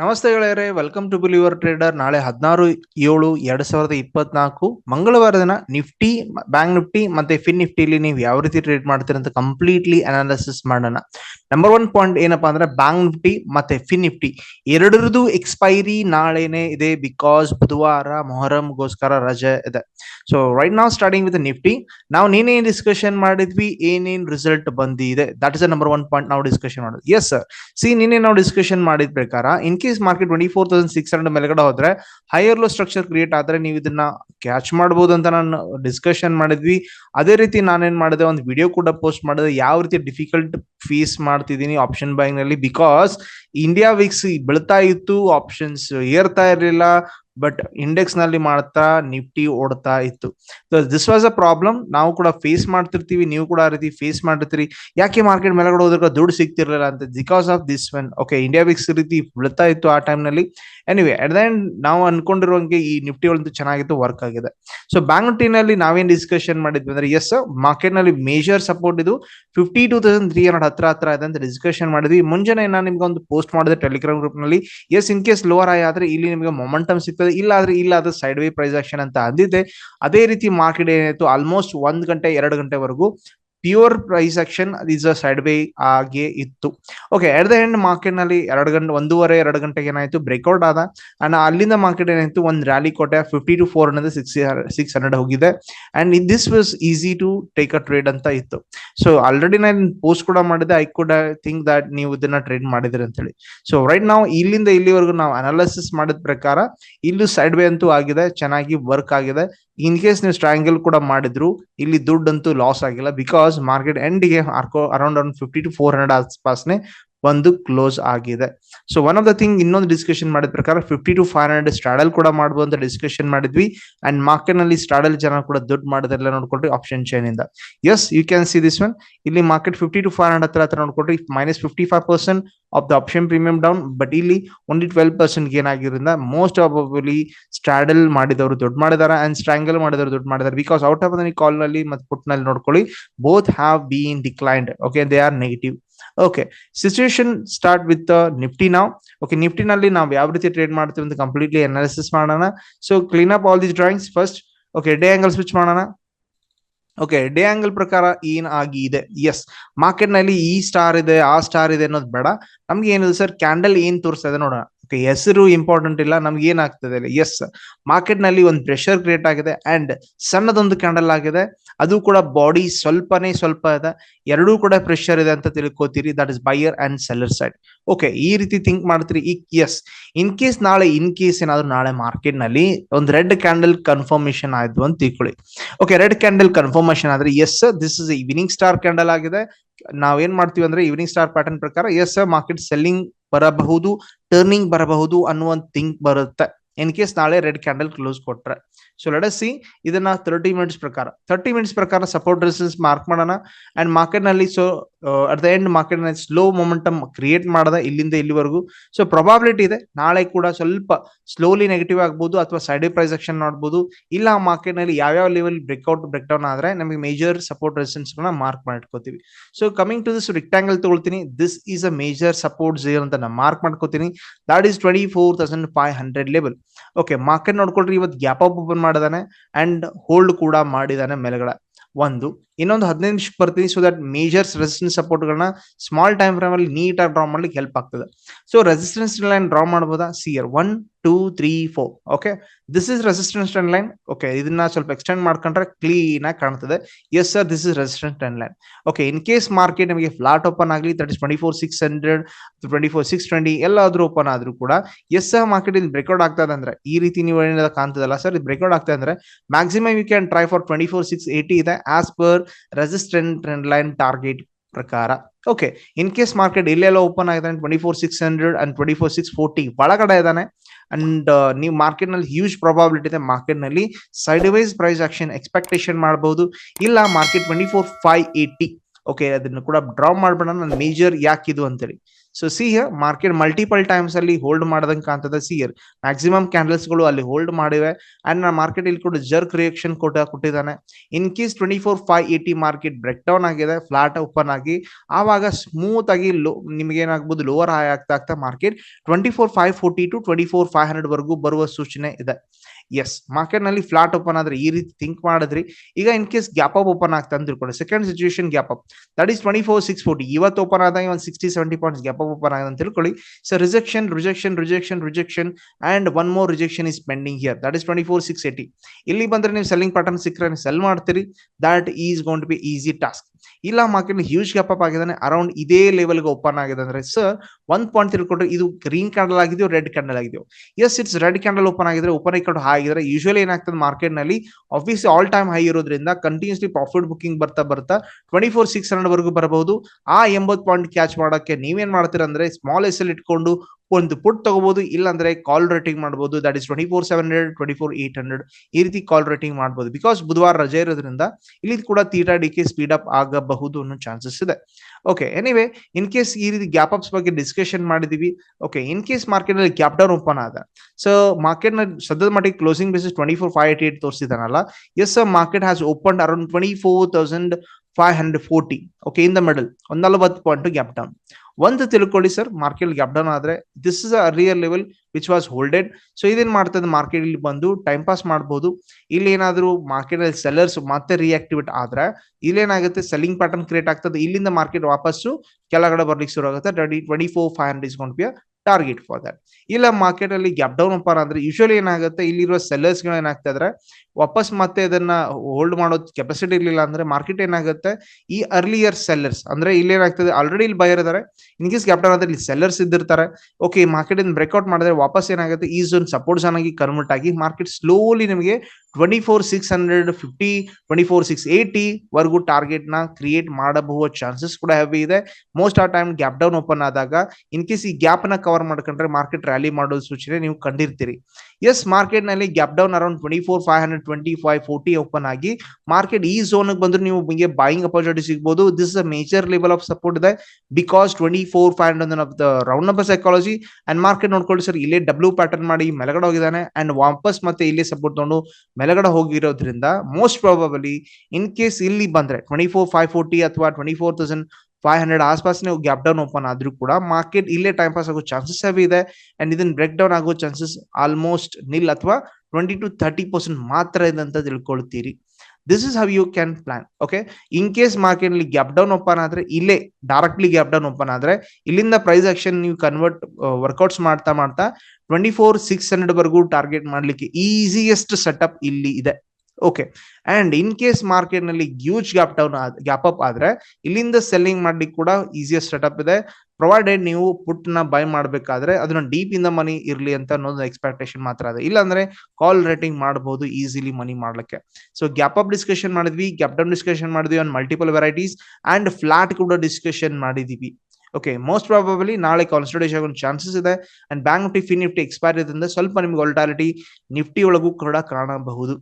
ನಮಸ್ತೆ ಗೆಳೆಯರೆ welcome to believer trader ನಾಳೆ ಹದಿನಾರು ಏಳು ಎರಡ್ ಸಾವಿರದ ಇಪ್ಪತ್ನಾಲ್ಕು. ಮಂಗಳವಾರ ದಿನ ನಿಫ್ಟಿ ಬ್ಯಾಂಕ್ ನಿಫ್ಟಿ ಮತ್ತೆ ಫಿನ್ ನಿಫ್ಟಿಲಿ ನೀವು ಯಾವ ರೀತಿ ಟ್ರೇಡ್ ಮಾಡ್ತೀರಿ ಅಂತ ಕಂಪ್ಲೀಟ್ಲಿ ಅನಾಲಿಸಿಸ್ ಮಾಡೋಣ. ನಂಬರ್ ಒನ್ ಪಾಯಿಂಟ್ ಏನಪ್ಪಾ ಅಂದ್ರೆ ಬ್ಯಾಂಕ್ ನಿಫ್ಟಿ ಮತ್ತೆ ಫಿನ್ ನಿಫ್ಟಿ. ಎರಡರದು ಎಕ್ಸ್ಪೈರಿ ನಾಳೆನೆ ಇದೆ ಬಿಕಾಸ್ ಬುಧವಾರ ಮೊಹರಂಗೋಸ್ಕರ ರಜೆ ಇದೆ. ಸೊ ರೈಟ್ ನಾವು ಸ್ಟಾರ್ಟಿಂಗ್ ವಿತ್ ನಿಫ್ಟಿ. ನಾವು ನೀನೇನ್ ಡಿಸ್ಕಷನ್ ಮಾಡಿದ್ವಿ? ಏನೇನ್ ರಿಸಲ್ಟ್ ಬಂದಿದೆ? That is number one point ನಾವು ಡಿಸ್ಕಷನ್ ಮಾಡೋದು. ಎಸ್ ಸರ್ ಸಿ ನಿನ್ನೆ ನಾವು ಡಿಸ್ಕಷನ್ ಮಾಡಿದ ಪ್ರಕಾರ in case market twenty four thousand six hundred ಮೇಲ್ಗಡೆ ಹೋದ್ರೆ ಹೈಯರ್ ಲೋ ಸ್ಟ್ರಕ್ಚರ್ ಕ್ರಿಯೇಟ್ ಆದ್ರೆ ನೀವು ಇದನ್ನ ಕ್ಯಾಚ್ ಮಾಡಬಹುದು ಅಂತ ನಾನು ಡಿಸ್ಕಷನ್ ಮಾಡಿದ್ವಿ. ಅದೇ ರೀತಿ ನಾನೇನ್ ಮಾಡಿದೆ, ಒಂದು ವಿಡಿಯೋ ಕೂಡ ಪೋಸ್ಟ್ ಮಾಡಿದೆ. ಯಾವ ರೀತಿ ಡಿಫಿಕಲ್ಟ್ ಫೇಸ್ ಮಾಡ್ತಿದ್ದೀನಿ ಆಪ್ಷನ್ ಬೈಂಗ್ನಲ್ಲಿ ಬಿಕಾಸ್ ಇಂಡಿಯಾ ವಿಕ್ಸ್ ಬೆಳ್ತಾ ಇತ್ತು ಆಪ್ಷನ್ಸ್ ಏರ್ತಾ ಇರಲಿಲ್ಲ. ಬಟ್ ಇಂಡೆಕ್ಸ್ನಲ್ಲಿ ಮಾಡ್ತಾ ನಿಫ್ಟಿ ಓಡ್ತಾ ಇತ್ತು. ದಿಸ್ ವಾಸ್ ಅ ಪ್ರಾಬ್ಲಮ್ ನಾವು ಕೂಡ ಫೇಸ್ ಮಾಡ್ತಿರ್ತೀವಿ, ನೀವು ಕೂಡ ಆ ರೀತಿ ಫೇಸ್ ಮಾಡಿರ್ತೀರಿ ಯಾಕೆ ಮಾರ್ಕೆಟ್ ಮೇಲ್ಗಡೆ ಹೋದ್ರೆ ದುಡ್ಡು ಸಿಗ್ತಿರ್ಲಿಲ್ಲ ಅಂತ? Because of this one okay India VIX ರೀತಿ ಬೀಳ್ತಾ ಇತ್ತು ಆ ಟೈಮ್ನಲ್ಲಿ. ಎನಿವೆ ಅಟ್ ದ ಎಂಡ್ ನಾವು ಅನ್ಕೊಂಡಿರುವಂಗೆ ಈ ನಿಫ್ಟಿ ಒಳಂತೂ ಚೆನ್ನಾಗಿತ್ತು ವರ್ಕ್ ಆಗಿದೆ. ಸೊ ಬ್ಯಾಂಕ್ ನಿಫ್ಟಿನಲ್ಲಿ ನಾವೇನ್ ಡಿಸ್ಕಷನ್ ಮಾಡಿದ್ವಿ ಅಂದ್ರೆ ಎಸ್ ಮಾರ್ಕೆಟ್ನಲ್ಲಿ ಮೇಜರ್ ಸಪೋರ್ಟ್ ಇದು. Fifty two thousand three hundred ಹತ್ರ ಹತ್ರ ಇದೆ ಅಂತ ಡಿಸ್ಕಷನ್ ಮಾಡಿದ್ವಿ. ಮುಂಜಾನೆ ನಾನು ನಿಮ್ಗೆ ಒಂದು ಪೋಸ್ಟ್ ಮಾಡಿದೆ ಟೆಲಿಗ್ರಾಮ್ ಗ್ರೂಪ್ನಲ್ಲಿ. ಎಸ್ ಇನ್ ಕೇಸ್ ಲೋವರ್ ಆಗಿ ಆದ್ರೆ ಇಲ್ಲಿ ನಿಮಗೆ ಮೊಮೆಂಟಮ್ ಸಿಗ್ತದೆ. ಇಲ್ಲ ಆದ್ರೆ ಇಲ್ಲ, ಅದು ಸೈಡ್ ವೇ ಪ್ರೈಸ್ ಆಕ್ಷನ್ ಅಂತ ಅಂದಿದ್ದೆ. ಅದೇ ರೀತಿ ಮಾರ್ಕೆಟ್ ಏನಾಯ್ತು? ಆಲ್ಮೋಸ್ಟ್ ಒಂದ್ ಗಂಟೆ, ಎರಡು ಗಂಟೆವರೆಗೂ pure price action is a side way ಆಗಿ ಇತ್ತು. ಓಕೆ ಎಟ್ ದ ಎಂಡ್ ಮಾರ್ಕೆಟ್ನಲ್ಲಿ ಎರಡು ಗಂಟೆ, ಒಂದೂವರೆ, ಎರಡು ಗಂಟೆಗೆ ಏನಾಯ್ತು? ಬ್ರೇಕ್ಔಟ್ ಆದ. ಅಂಡ್ ಅಲ್ಲಿಂದ ಮಾರ್ಕೆಟ್ ಏನಾಯ್ತು? ಒಂದು ರ್ಯಾಲಿ ಕೊಟ್ಟೆ fifty two four hundred six six hundred ಹೋಗಿದೆ. And this was easy to take a trade ಅಂತ ಇತ್ತು. ಸೊ ಆಲ್ರೆಡಿ ನಾನು ಪೋಸ್ಟ್ ಕೂಡ ಮಾಡಿದೆ. ಐ ಕುಡ್ ಥಿಂಕ್ ದಟ್ ನೀವು ಇದನ್ನ ಟ್ರೇಡ್ ಮಾಡಿದ್ರಿ ಅಂತ ಹೇಳಿ ಸೊ ರೈಟ್ ನಾವು ಇಲ್ಲಿಂದ ಇಲ್ಲಿವರೆಗೂ ನಾವು ಅನಾಲಿಸಿಸ್ ಮಾಡಿದ ಪ್ರಕಾರ, ಇಲ್ಲೂ ಸೈಡ್ ವೇ ಅಂತೂ ಆಗಿದೆ. ಚೆನ್ನಾಗಿ ವರ್ಕ್ ಆಗಿದೆ. ಇನ್ ಕೇಸ್ ನೀವು ಸ್ಟ್ರಾಂಗಲ್ ಕೂಡ ಮಾಡಿದ್ರು, ಇಲ್ಲಿ ದುಡ್ಡಂತೂ ಲಾಸ್ ಆಗಿಲ್ಲ. Because market ಎಂಡ್ಗೆ around around fifty two four hundred ಆಸ್ಪಾಸ್ನೆ ಒಂದು ಕ್ಲೋಸ್ ಆಗಿದೆ. So one of the thing ಇನ್ನೊಂದು ಡಿಸ್ಕಷನ್ ಮಾಡಿದ ಪ್ರಕಾರ fifty two five hundred straddle ಕೂಡ ಮಾಡಬಹುದು ಅಂತ ಡಿಸ್ಕಷನ್ ಮಾಡಿದ್ವಿ. ಅಂಡ್ ಮಾರ್ಕೆಟ್ನಲ್ಲಿ ಸ್ಟ್ರಾಡಲ್ ಜನ ಕೂಡ ದುಡ್ಡು ಮಾಡೋದೆಲ್ಲ ನೋಡ್ಕೊಂಡ್ರಿ ಆಪ್ಷನ್ ಚೈನ್ ಇಂದ. Yes you can see this one ಇಲ್ಲಿ market fifty two five hundred ಹತ್ರ ಹತ್ರ ನೋಡ್ಕೊಂಡ್ರಿ minus fifty five percent of the option premium down but ಇಲ್ಲಿ ಓನ್ಲಿ ಟ್ವೆಲ್ ಪರ್ಸೆಂಟ್ ಗೇನ್ ಆಗಿರೋದ್ರಿಂದ ಮೋಸ್ಟ್ ಆಬ್ಲಿ ಸ್ಟ್ರಾಡಲ್ ಮಾಡಿದವರು ದುಡ್ಡು ಮಾಡಿದಾರೆ ಅಂಡ್ ಸ್ಟ್ರಾಂಗಲ್ ಮಾಡಿದವರು ದುಡ್ಡು ಮಾಡಿದ್ದಾರೆ ಬಿಕಾಸ್ ಔಟ್ ಆಫ್ ದಿ ಕಾಲ್ನಲ್ಲಿ ಮತ್ತು ಪುಟ್ನಲ್ಲಿ ನೋಡ್ಕೊಳ್ಳಿ both have been declined okay they are negative okay situation start with Nifty ನಾವು ಓಕೆ ನಿಫ್ಟಿ ನಲ್ಲಿ ನಾವು ಯಾವ ರೀತಿ ಟ್ರೇಡ್ ಮಾಡ್ತೀವಿ ಅಂತ ಕಂಪ್ಲೀಟ್ಲಿ ಅನಾಲಿಸಿಸ್ ಮಾಡೋಣ. So clean up all this drawings first okay day angle switch ಮಾಡೋಣ. ಓಕೆ ಡೇ ಆಂಗಲ್ ಪ್ರಕಾರ ಏನ್ ಆಗಿದೆ ಎಸ್ ಮಾರ್ಕೆಟ್ನಲ್ಲಿ ಈ ಸ್ಟಾರ್ ಇದೆ, ಆ ಸ್ಟಾರ್ ಇದೆ ಅನ್ನೋದು ಬೇಡ. ನಮ್ಗೆ ಏನಿದೆ ಸರ್ ಕ್ಯಾಂಡಲ್ ಏನ್ ತೋರಿಸ್ತಾ ಇದೆ ನೋಡೋಣ. ಹೆಸರು ಇಂಪಾರ್ಟೆಂಟ್ ಇಲ್ಲ, ನಮ್ಗೆ ಏನಾಗ್ತದೆ ಎಸ್ ಮಾರ್ಕೆಟ್ನಲ್ಲಿ ಒಂದು ಪ್ರೆಷರ್ ಕ್ರಿಯೇಟ್ ಆಗಿದೆ ಅಂಡ್ ಸಣ್ಣದೊಂದು ಕ್ಯಾಂಡಲ್ ಆಗಿದೆ. ಅದು ಕೂಡ ಬಾಡಿ ಸ್ವಲ್ಪನೇ ಸ್ವಲ್ಪ ಇದೆ. ಎರಡೂ ಕೂಡ ಪ್ರೆಷರ್ ಇದೆ ಅಂತ ತಿಳ್ಕೊತೀರಿ. That is buyer and seller side okay ಈ ರೀತಿ ಥಿಂಕ್ ಮಾಡ್ತೀರಿ. ಈ ಎಸ್ ಇನ್ ಕೇಸ್ ನಾಳೆ ಇನ್ ಕೇಸ್ ಏನಾದ್ರು ನಾಳೆ ಮಾರ್ಕೆಟ್ನಲ್ಲಿ ಒಂದು ರೆಡ್ ಕ್ಯಾಂಡಲ್ ಕನ್ಫರ್ಮೇಶನ್ ಆಯ್ತು ಅಂತ ತಿಳ್ಕೊಳ್ಳಿ. ಓಕೆ ರೆಡ್ ಕ್ಯಾಂಡಲ್ ಕನ್ಫರ್ಮೇಶನ್ ಆದ್ರೆ yes this is evening star candle ಆಗಿದೆ. ನಾವೇನ್ ಮಾಡ್ತೀವಿ ಅಂದ್ರೆ ಈವ್ನಿಂಗ್ ಸ್ಟಾರ್ ಪ್ಯಾಟರ್ನ್ ಪ್ರಕಾರ ಎಸ್ ಮಾರ್ಕೆಟ್ ಸೆಲ್ಲಿಂಗ್ ಬರಬಹುದು ಟರ್ನಿಂಗ್ ಬರಬಹುದು ಅನ್ನುವ ಥಿಂಕ್ ಬರುತ್ತೆ. ಇನ್ ಕೇಸ್ ನಾಳೆ ರೆಡ್ ಕ್ಯಾಂಡಲ್ ಕ್ಲೋಸ್ ಕೊಟ್ರೆ. ಸೊ ಲೆಟ್ ಸಿ ಇದನ್ನ ತರ್ಟಿ ಮಿನಿಟ್ಸ್ ಪ್ರಕಾರ. ತರ್ಟಿ ಮಿನಿಟ್ಸ್ ಪ್ರಕಾರ ಸಪೋರ್ಟ್ ರೆಸಿಸ್ಟೆನ್ಸ್ ಮಾರ್ಕ್ ಮಾಡೋಣ. ಅಂಡ್ ಮಾರ್ಕೆಟ್ನಲ್ಲಿ ಸೊ ಅಟ್ ದ ಎಂಡ್ ಮಾರ್ಕೆಟ್ನ ಸ್ಲೋ ಮೊಮೆಂಟಮ್ ಕ್ರಿಯೇಟ್ ಮಾಡದ ಇಲ್ಲಿಂದ ಇಲ್ಲಿವರೆಗೂ. ಸೊ ಪ್ರೊಬಾಬಿಲಿಟಿ ಇದೆ. ನಾಳೆ ಕೂಡ ಸ್ವಲ್ಪ ಸ್ಲೋಲಿ ನೆಗೆಟಿವ್ ಆಗ್ಬೋದು ಅಥವಾ ಸೈಡ್ ಪ್ರೈಸ್ ಆಕ್ಷನ್ ನೋಡಬಹುದು ಇಲ್ಲ ಮಾರ್ಕೆಟ್ನಲ್ಲಿ ಯಾವ್ಯಾವ ಲೆವೆಲ್ ಬ್ರೇಕ್ಔಟ್ ಬ್ರೇಕ್ ಡೌನ್ ಆದ್ರೆ ನಮಗೆ ಮೇಜರ್ ಸಪೋರ್ಟ್ ರೆಸಿಸ್ಟೆನ್ಸ್ ಮಾರ್ಕ್ ಮಾಡ್ಕೋತೀವಿ. So coming to this rectangle ತಗೊಳ್ತೀನಿ. This is a major support zero ಅಂತ ನಾನು ಮಾರ್ಕ್ ಮಾಡ್ಕೋತೀನಿ. That is twenty four thousand five hundred level okay market ನೋಡ್ಕೊಳ್ರಿ ಇವತ್ತು ಗ್ಯಾಪ್ ಅಪ್ ಓಪನ್ ಮಾಡಿದಾನೆ and hold ಕೂಡ ಮಾಡಿದಾನೆ ಮೇಲ್ಗಡೆ. ಒಂದು ಇನ್ನೊಂದು ಹದಿನೈದು ನಿಮಿಷಕ್ಕೆ ಬರ್ತೀನಿ so that majors resistance support ಗಳನ್ನ ಸ್ಮಾಲ್ ಟೈಮ್ ಫ್ರೇಮ್ ಅಲ್ಲಿ ನೀಟ್ ಡ್ರಾ ಮಾಡ್ಲಿಕ್ಕೆ ಹೆಲ್ಪ್ ಆಗ್ತದೆ. ಸೊ ರೆಸಿಸ್ಟೆನ್ಸ್ ಲೈನ್ ಡ್ರಾ ಮಾಡಬಹುದಾ see here one two three four okay this is resistance ten line okay ಇದನ್ನ ಸ್ವಲ್ಪ ಎಕ್ಸ್ಟೆಂಡ್ ಮಾಡ್ಕೊಂಡ್ರೆ ಕ್ಲೀನ್ ಆಗಿ ಕಾಣ್ತದೆ. Yes sir this is resistance ten line okay in case market ನಿಮಗೆ flat open ಆಗಲಿ that is twenty four six hundred twenty four six twenty ಎಲ್ಲಾದ್ರೂ open ಆದ್ರೂ ಕೂಡ ಎಸ್ ಸರ್ ಮಾರ್ಕೆಟ್ ಇಲ್ಲಿ ಬ್ರೇಕ್ಔಟ್ ಆಗ್ತದೆ ಅಂದ್ರೆ, ಈ ರೀತಿ ನೀವು ಏನಾದ್ರು ಕಾಣ್ತದಲ್ಲ ಸರ್ ಇದು ಬ್ರೇಕ್ಔಟ್ ಆಗ್ತದೆ ಅಂದ್ರೆ maximum you can try for twenty four six eighty ಇದೆ as per resistant trend line target ಪ್ರಕಾರ. ಓಕೆ ಇನ್ ಕೇಸ್ ಮಾರ್ಕೆಟ್ ಇಲ್ಲೆಲ್ಲ ಓಪನ್ ಆಗಿದೆ twenty four six hundred and twenty four six forty ಒಳಗಡೆ ಇದಾನೆ and ನೀವು ಮಾರ್ಕೆಟ್ನಲ್ಲಿ ಹ್ಯೂಜ್ ಪ್ರಾಬಬಿಲಿಟಿ ಇದೆ ಮಾರ್ಕೆಟ್ನಲ್ಲಿ side wise price action expectation ಮಾಡಬಹುದು ಇಲ್ಲ market twenty four five eighty okay ಅದನ್ನು ಕೂಡ ಡ್ರಾ ಮಾಡ್ಬೇಡ, ನನ್ನ ಮೇಜರ್ ಯಾಕಿದು ಅಂತೇಳಿ. So see here market multiple times ಅಲ್ಲಿ ಹೋಲ್ಡ್ ಮಾಡದಂಗೆ ಕಾಣ್ತದೆ ಸಿ ಹಿಯರ್ ಮ್ಯಾಕ್ಸಿಮಮ್ ಕ್ಯಾಂಡಲ್ಸ್ಗಳು ಅಲ್ಲಿ ಹೋಲ್ಡ್ ಮಾಡಿವೆ. ಅಂಡ್ ನಾನು ಮಾರ್ಕೆಟ್ ಇಲ್ಲಿ ಕೂಡ ಜರ್ಕ್ ರಿಯಾಕ್ಷನ್ ಕೊಟ್ಟ ಕೊಟ್ಟಿದ್ದಾನೆ. In case twenty four five eighty market break down ಆಗಿದೆ ಫ್ಲಾಟ್ ಓಪನ್ ಆಗಿ, ಆವಾಗ ಸ್ಮೂತ್ ಆಗಿ ಲೋ ನಿಮ್ಗೆ ಏನಾಗ್ಬೋದು ಲೋವರ್ ಹೈ ಆಗ್ತಾ ಆಗ್ತಾ market twenty four five forty to twenty four five hundred ವರೆಗೂ ಬರುವ ಸೂಚನೆ ಇದೆ. ಎಸ್ ಮಾರ್ಕೆಟ್ನಲ್ಲಿ ಫ್ಲಾಟ್ ಓಪನ್ ಆದ್ರೆ ಈ ರೀತಿ ಥಿಂಕ್ ಮಾಡಿದ್ರಿ. ಈಗ in case gap up open ಆಗ್ತಾ ಅಂದ್ರೆ second situation gap up that is twenty four six forty ಇವತ್ತು ಓಪನ್ ಆದಾಗ ಒಂದು sixty seventy points gap up open ಆಗಿದೆ ಅಂತ ತಿಳ್ಕೊಳ್ಳಿ. So rejection rejection rejection rejection and one more rejection is pending here that is twenty four six eighty ಇಲ್ಲಿ ಬಂದ್ರೆ ನೀವು selling pattern ಸಿಕ್ಕರೆ ಸೆಲ್ ಮಾಡ್ತೀರಿ. That is going to be easy task ಇಲ್ಲ market huge gap up ಆಗಿದ್ದಾನೆ around ಇದೇ ಲೆವೆಲ್ಗೆ open ಆಗಿದೆ ಅಂದ್ರೆ ಸರ್ ಒಂದ್ ಪಾಯಿಂಟ್ ತಿಳ್ಕೊಂಡ್ರೆ ಇದು ಗ್ರೀನ್ ಕ್ಯಾಂಡಲ್ ಆಗಿದೆಯೋ ರೆಡ್ ಕ್ಯಾಂಡಲ್ ಆಗಿದೆಯೋ? Yes it's red candle open ಆಗಿದ್ರೆ ಓಪನ್ ಐಕೊಂಡು ಹೈ ಆಗಿದ್ರೆ ಯೂಶುವಲಿ ಏನಾಗ್ತದೆ ಮಾರ್ಕೆಟ್ನಲ್ಲಿ ಆಫೀಸ್ ಆಲ್ ಟೈಮ್ ಹೈ ಇರೋದ್ರಿಂದ ಕಂಟಿನ್ಯೂಸ್ಲಿ ಪ್ರಾಫಿಟ್ ಬುಕಿಂಗ್ ಬರ್ತಾ ಬರ್ತಾ ಟ್ವೆಂಟಿ ಫೋರ್ ಸಿಕ್ಸ್ ಹಂಡ್ರೆಡ್ ವರೆಗೂ ಬರಬಹುದು. ಆ ಎಂಬತ್ತು ಪಾಯಿಂಟ್ ಕ್ಯಾಚ್ ಮಾಡೋಕ್ಕೆ ನೀವೇನ್ ಮಾಡ್ತೀರಾ ಅಂದ್ರೆ ಸ್ಮಾಲ್ ಎಸ್ ಎಲ್ ಇಟ್ಕೊಂಡು ಒಂದು ಪುಟ್ ತಗೋಬಹುದು ಇಲ್ಲಾಂದ್ರೆ ಕಾಲ್ ರೇಟಿಂಗ್ ಮಾಡಬಹುದು that is twenty four seven hundred twenty four eight hundred ಈ ರೀತಿ ಕಾಲ್ ರೇಟಿಂಗ್ ಮಾಡಬಹುದು ಬಿಕಾಸ್ ಬುಧವಾರ ರಜೆ ಇರೋದ್ರಿಂದ ಇಲ್ಲಿ ಕೂಡ theta decay speed up ಆಗಬಹುದು ಅನ್ನೋ ಚಾನ್ಸಸ್ ಇದೆ. ಓಕೆ ಎನಿವೆ ಇನ್ ಕೇಸ್ ಈ ರೀತಿ ಗ್ಯಾಪ್ ಅಪ್ಸ್ ಬಗ್ಗೆ ಡಿಸ್ಕಷನ್ ಮಾಡಿದೀವಿ ಓಕೆ ಇನ್ ಕೇಸ್ ಮಾರ್ಕೆಟ್ನಲ್ಲಿ ಗ್ಯಾಪ್ ಡೌನ್ ಓಪನ್ ಆದ ಸೊ ಮಾರ್ಕೆಟ್ನ ಸದ್ಯದ ಮಟ್ಟಿಗೆ closing basis twenty four five eight eight ತೋರಿಸಿದಾನಲ್ಲ yes market has open around twenty four thousand five hundred forty okay in the middle ಒಂದ್ ನಲವತ್ತು point gap down ಒಂದು ತಿಳ್ಕೊಳ್ಳಿ sir market gap down ಆದ್ರೆ this is a real level which was holded so ಇದೇನ್ ಮಾಡ್ತದೆ market ಇಲ್ಲಿ ಬಂದು time pass ಮಾಡಬಹುದು ಇಲ್ಲಿ ಏನಾದ್ರು ಮಾರ್ಕೆಟ್ ಅಲ್ಲಿ ಸೆಲ್ಲರ್ಸ್ ಮತ್ತೆ ರಿಯಾಕ್ಟಿವೇಟ್ ಆದ್ರೆ ಇಲ್ಲೇನಾಗುತ್ತೆ? ಸೆಲ್ಲಿಂಗ್ ಪ್ಯಾಟರ್ನ್ ಕ್ರಿಯೇಟ್ ಆಗ್ತದೆ. ಇಲ್ಲಿಂದ ಮಾರ್ಕೆಟ್ ವಾಪಸ್ಸು ಕೆಳಗಡೆ ಬರ್ಲಿಕ್ಕೆ ಶುರು ಆಗುತ್ತೆ. Twenty twenty four five hundred is gonna be target for that ಇಲ್ಲ ಮಾರ್ಕೆಟ್ ಅಲ್ಲಿ ಗ್ಯಾಪ್ ಡೌನ್ ಓಪನ್ ಅಂದ್ರೆ ಯೂಶುವಲಿ ಏನಾಗುತ್ತೆ? ಇಲ್ಲಿರುವ ಸೆಲ್ಲರ್ಸ್ಗಳು ಏನಾಗ್ತಾ ಇದ್ರೆ? ವಾಪಸ್ ಮತ್ತೆ ಇದನ್ನ ಹೋಲ್ಡ್ ಮಾಡೋ ಕೆಪಾಸಿಟಿ ಇರಲಿಲ್ಲ ಅಂದ್ರೆ ಮಾರ್ಕೆಟ್ ಏನಾಗುತ್ತೆ? ಈ ಅರ್ಲಿಯರ್ ಸೆಲ್ಲರ್ಸ್ ಅಂದ್ರೆ ಇಲ್ಲಿ ಏನಾಗ್ತದೆ ಆಲ್ರೆಡಿ ಇಲ್ಲಿ ಬೈರ್ ಇದಾರೆ. ಇನ್ ಕೇಸ್ ಡೌನ್ ಆದ್ರೆ ಇಲ್ಲಿ ಸೆಲ್ಲರ್ಸ್ ಇದ್ದಿರ್ತಾರೆ. ಓಕೆ ಮಾರ್ಕೆಟ್ ಇಂದ ಬ್ರೇಕ್ಔಟ್ ಮಾಡಿದ್ರೆ ವಾಪಸ್ ಏನಾಗುತ್ತೆ? ಈ ಝೋನ್ ಸಪೋರ್ಟ್ ಆಗಿ ಕನ್ವರ್ಟ್ ಆಗಿ ಮಾರ್ಕೆಟ್ ಸ್ಲೋಲಿ ನಿಮಗೆ twenty four six hundred fifty twenty four six eighty ವರೆಗೂ ಟಾರ್ಗೆಟ್ನ ಕ್ರಿಯೇಟ್ ಮಾಡಬಹುದು ಚಾನ್ಸಸ್ ಕೂಡ ಹೆವಿ ಇದೆ. ಮೋಸ್ಟ್ ಆ ಟೈಮ್ ಗ್ಯಾಪ್ ಡೌನ್ ಓಪನ್ ಆದಾಗ ಇನ್ ಕೇಸ್ ಈ ಗ್ಯಾಪ್ನ ಕವರ್ ಮಾಡ್ಕೊಂಡ್ರೆ ಮಾರ್ಕೆಟ್ ರ್ಯಾಲಿ ಮಾಡೋ ಸೂಚನೆ ನೀವು ಕಂಡಿರ್ತೀರಿ. ಎಸ್ ಮಾರ್ಕೆಟ್ನಲ್ಲಿ gap down around twenty four five hundred twenty five forty open ಆಗಿ ಮಾರ್ಕೆಟ್ ಈ ಝೋನ್ ಬಂದ್ರೆ ನೀವು ನಿಮಗೆ ಬೈಯಿಂಗ್ ಅಪರ್ಚುನಿಟಿ ಸಿಗಬಹುದು this a major level of support ಇದೆ. Because twenty four five hundred of the round number psychology and market ನೋಡ್ಕೊಳ್ಳಿ sir ಇಲ್ಲೇ W pattern ಮಾಡಿ ಮೆಲಗಡೆ ಹೋಗಿದ್ದಾನೆ. ಅಂಡ್ ವಾಪಸ್ ಮತ್ತೆ ಇಲ್ಲೇ ಸಪೋರ್ಟ್ ತಗೊಂಡು ಮೆಲಗಡೆ ಹೋಗಿರೋದ್ರಿಂದ ಮೋಸ್ಟ್ ಪ್ರಾಬಬಲಿ ಇನ್ ಕೇಸ್ ಇಲ್ಲಿ ಬಂದ್ರೆ ಟ್ವೆಂಟಿ ಫೋರ್ ಫೈವ್ ಫೋರ್ಟಿ ಅಥವಾ twenty four thousand five hundred ಆಸ್ಪಾಸ್ ನೀವು ಗ್ಯಾಪ್ ಡೌನ್ ಓಪನ್ ಆದ್ರೂ ಕೂಡ ಮಾರ್ಕೆಟ್ ಇಲ್ಲೇ ಟೈಮ್ ಪಾಸ್ ಆಗೋ ಚಾನ್ಸಸ್ ಇದೆ. ಅಂಡ್ ಇದನ್ನ ಬ್ರೇಕ್ ಡೌನ್ ಆಗೋ ಚಾನ್ಸಸ್ ಆಲ್ಮೋಸ್ಟ್ ನಿಲ್ ಅಥವಾ ಟ್ವೆಂಟಿ ಟು ತರ್ಟಿ ಪರ್ಸೆಂಟ್ ಮಾತ್ರ ಇದೆ ಅಂತ ತಿಳ್ಕೊಳ್ತೀರಿ. This is how you can plan okay in case market ಅಲ್ಲಿ ಗ್ಯಾಪ್ ಡೌನ್ ಓಪನ್ ಆದ್ರೆ, ಇಲ್ಲೇ ಡೈರೆಕ್ಟ್ಲಿ ಗ್ಯಾಪ್ ಡೌನ್ ಓಪನ್ ಆದ್ರೆ, ಇಲ್ಲಿಂದ ಪ್ರೈಸ್ ಆಕ್ಷನ್ ನೀವು ಕನ್ವರ್ಟ್ ವರ್ಕೌಟ್ಸ್ ಮಾಡ್ತಾ ಮಾಡ್ತಾ ಟ್ವೆಂಟಿ ಫೋರ್ ಸಿಕ್ಸ್ ಹಂಡ್ರೆಡ್ ವರೆಗೂ ಟಾರ್ಗೆಟ್ ಮಾಡ್ಲಿಕ್ಕೆ ಈಸಿಯೆಸ್ಟ್ ಸೆಟಪ್ ಇಲ್ಲಿ ಇದೆ. ಓಕೆ ಅಂಡ್ ಇನ್ ಕೇಸ್ ಮಾರ್ಕೆಟ್ನಲ್ಲಿ huge gap down gap up ಆದ್ರೆ, ಇಲ್ಲಿಂದ ಸೆಲ್ಲಿಂಗ್ ಮಾಡ್ಲಿಕ್ಕೆ ಕೂಡ ಈಸಿಯಸ್ಟ್ ಸೆಟಪ್ ಇದೆ. ಪ್ರೊವೈಡೆಡ್ ನೀವು ಪುಟ್ನ ಬೈ ಮಾಡಬೇಕಾದ್ರೆ ಅದನ್ನ ಡೀಪ್ ಇಂದ ಮನಿ ಇರ್ಲಿ ಅಂತ ಅನ್ನೋದು ಎಕ್ಸ್ಪೆಕ್ಟೇಷನ್ ಮಾತ್ರ ಇದೆ ಇಲ್ಲಾಂದ್ರೆ ಕಾಲ್ ರೇಟಿಂಗ್ ಮಾಡಬಹುದು ಈಸಿಲಿ ಮನಿ ಮಾಡ್ಲಿಕ್ಕೆ. ಸೊ ಗ್ಯಾಪ್ ಅಪ್ ಡಿಸ್ಕಷನ್ ಮಾಡಿದ್ವಿ ಗ್ಯಾಪ್ ಡೌನ್ ಡಿಸ್ಕಷನ್ ಮಾಡಿದ್ವಿ on multiple varieties and flat ಕೂಡ ಡಿಸ್ಕಷನ್ ಮಾಡಿದೀವಿ. ಓಕೆ ಮೋಸ್ಟ್ ಪ್ರಾಬಬಲಿ ನಾಳೆ ಕಾನ್ಸಲ್ಟೇಷನ್ ಆಗೋ ಚಾನ್ಸಸ್ ಇದೆ. ಅಂಡ್ ಬ್ಯಾಂಕ್ ನಿಫ್ಟಿ ಫಿ ನಿಫ್ಟಿ ಎಕ್ಸ್ಪೈರ್ ಇದ್ರಿಂದ ಸ್ವಲ್ಪ ನಿಮ್ಗೆ ಒಲ್ಟಾಲಿಟಿ ನಿಫ್ಟಿ ಒಳಗೂ ಕೂಡ ಕಾಣಬಹುದು.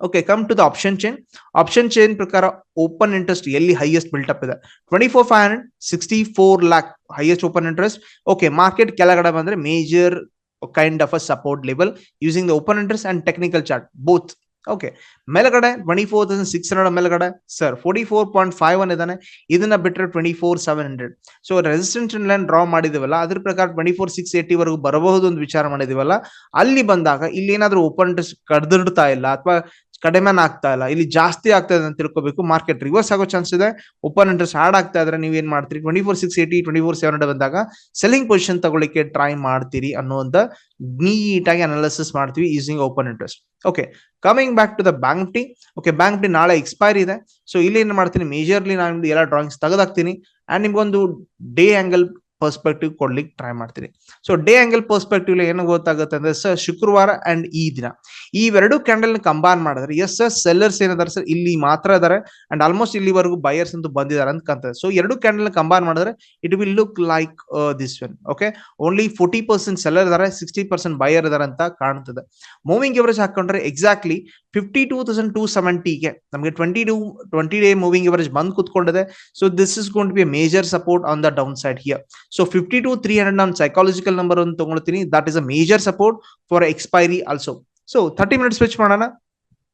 Okay come to the option chain option chain ಪ್ರಕಾರ ಓಪನ್ ಇಂಟ್ರೆಸ್ಟ್ ಎಲ್ಲಿ ಹೈಯೆಸ್ಟ್ ಬಿಲ್ಟಪ್ ಇದೆ? Twenty four five hundred sixty four lakh highest open interest okay market ಕೆಳಗಡೆ ಬಂದ್ರೆ major kind of a support level using the open interest and technical chart both okay ಮೇಲ್ಗಡೆ twenty four thousand six hundred ಮೇಲ್ಗಡೆ sir forty four point five one ಇದಾನೆ ಇದನ್ನ ಬಿಟ್ಟರೆ twenty four seven hundred so resistance line draw ಮಾಡಿದಿವಲ್ಲ, ಅದ್ರ ಪ್ರಕಾರ twenty four six eighty ವರೆಗೂ ಬರಬಹುದು ಒಂದು ವಿಚಾರ ಮಾಡಿದಿವಲ್ಲ, ಅಲ್ಲಿ ಬಂದಾಗ ಇಲ್ಲಿ ಏನಾದ್ರೂ ಓಪನ್ ಇಂಟ್ರೆಸ್ಟ್ ಕಡ್ದಿಡ್ತಾ ಇಲ್ಲ, ಅಥವಾ ಕಡಿಮೆ ಆಗ್ತಾ ಇಲ್ಲ. ಇಲ್ಲಿ ಜಾಸ್ತಿ ಆಗ್ತಾ ಇದೆ ಅಂತ ತಿಳ್ಕೋಬೇಕು. ಮಾರ್ಕೆಟ್ ರಿವರ್ಸ್ ಆಗೋ ಚಾನ್ಸ್ ಇದೆ. ಓಪನ್ ಇಂಟ್ರೆಸ್ಟ್ ಆಡ್ ಆಗ್ತಾ ಇದ್ರೆ ನೀವು ಏನ್ ಮಾಡ್ತೀರಿ? Twenty four six eighty twenty four seven ಬಂದಾಗ ಸೆಲ್ಲಿಂಗ್ ಪೊಸಿಷನ್ ತಗೊಳ್ಳಿಕ್ಕೆ ಟ್ರೈ ಮಾಡ್ತೀರಿ ಅನ್ನುವಂತ ನೀಟಾಗಿ ಅನಾಲಿಸಿಸ್ ಮಾಡ್ತೀವಿ using open interest okay coming back to the Bank Nifty okay Bank Nifty ನಾಳೆ ಎಕ್ಸ್ಪೈರ್ ಇದೆ. ಸೊ ಇಲ್ಲಿ ಏನ್ ಮಾಡ್ತೀನಿ? ಮೇಜರ್ಲಿ ನಾನು ಎಲ್ಲ ಡ್ರಾಯಿಂಗ್ಸ್ ತೆಗೆದಾಕ್ತೀನಿ. ಅಂಡ್ ನಿಮ್ಗೊಂದು ಡೇ ಆಂಗಲ್ ಪರ್ಸ್ಪೆಕ್ಟಿವ್ ಕೊಡ್ಲಿಕ್ಕೆ ಟ್ರೈ ಮಾಡ್ತೀನಿ. ಸೊ ಡೇ ಆಂಗಲ್ ಪರ್ಸ್ಪೆಕ್ಟಿವ್ ಏನು ಗೊತ್ತಾಗುತ್ತೆ ಅಂದ್ರೆ ಸರ್ ಶುಕ್ರವಾರ ಅಂಡ್ ಈ ದಿನ. ಇವೆರಡು ಕ್ಯಾಂಡಲ್ ಕಂಬೈನ್ ಮಾಡಿದ್ರೆ ಎಸ್ ಸರ್ ಸೆಲ್ಲರ್ಸ್ ಏನಿದಾರೆ ಸರ್ ಇಲ್ಲಿ ಮಾತ್ರ ಇದಾರೆ ಅಂಡ್ ಆಲ್ಮೋಸ್ಟ್ ಇಲ್ಲಿವರೆಗೂ ಬಯರ್ಸ್ ಅಂತ ಬಂದಿದ್ದಾರೆ ಅಂತ ಕಾಣ್ತದೆ. ಸೊ ಎರಡು ಕ್ಯಾಂಡಲ್ ಕಂಬೈನ್ ಮಾಡಿದ್ರೆ it will look like this when okay only forty percent seller ಇದಾರೆ ಸಿಕ್ಸ್ಟಿ ಪರ್ಸೆಂಟ್ ಬಯರ್ ಇದಾರೆ ಅಂತ ಕಾಣ್ತದೆ. ಮೂವಿಂಗ್ ಎವರೇಜ್ ಹಾಕೊಂಡ್ರೆ exactly fifty two thousand two ಸೆವೆಂಟಿಗೆ ನಮಗೆ twenty two twenty day moving average ಬಂದ್ ಕೂತ್ಕೊಂಡಿದೆ. So this is gonna be major support on the down side here so fifty two three hundred ನಾನು psychological number ಒಂದು ತಗೊಳ್ತೀನಿ that is a major support for expiry also so thirty minutes switch ಮಾಡೋಣ